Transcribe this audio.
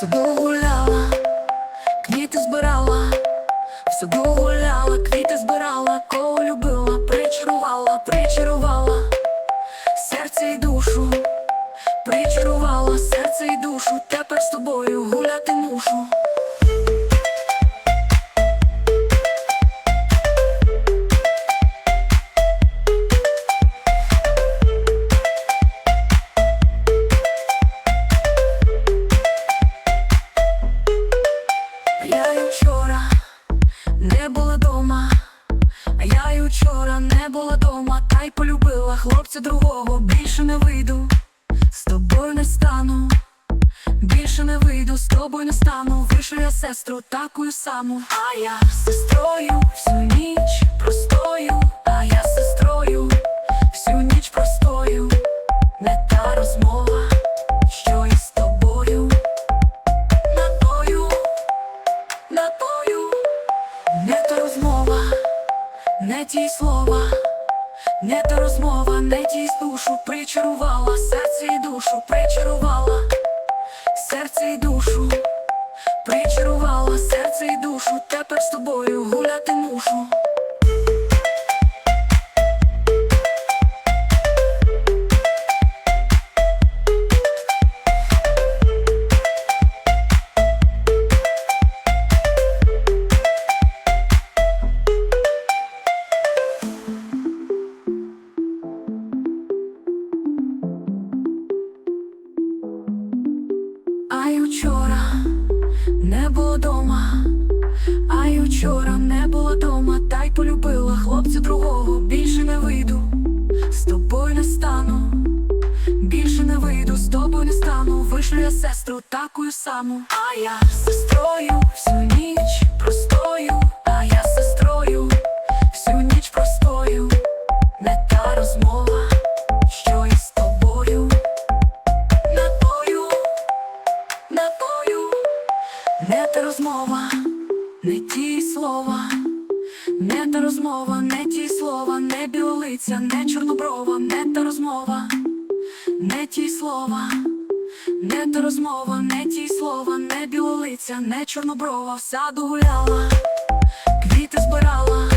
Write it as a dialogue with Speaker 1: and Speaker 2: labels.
Speaker 1: саду гуляла, квіти збирала, в саду гуляла, квіти збирала, кого любила, причарувала, причарувала, серце і душу, причарувала, серце і душу, тепер з тобою гуляти мушу. Не була дома, та й полюбила хлопця другого, більше не вийду, з тобою не стану, більше не вийду, з тобою не стану, Вишу я сестру такою саму, а я з сестрою всю ніч простою, не ті слова, не та розмова, не ті душу причарувала, серце і душу причарувала, серце і душу, причарувала, серце і душу, тепер з тобою й вчора не було дома, а й вчора не було дома, та й полюбила хлопця другого, більше не вийду, з тобою не стану, більше не вийду, з тобою не стану, вишлю я сестру такою саму, а я сестрою не та розмова, не ті слова, не та розмова, не ті слова, не білолиця, не чорноброва, не та розмова, не ті слова, не та розмова, не ті слова, не білолиця, не чорноброва, в саду гуляла, квіти збирала,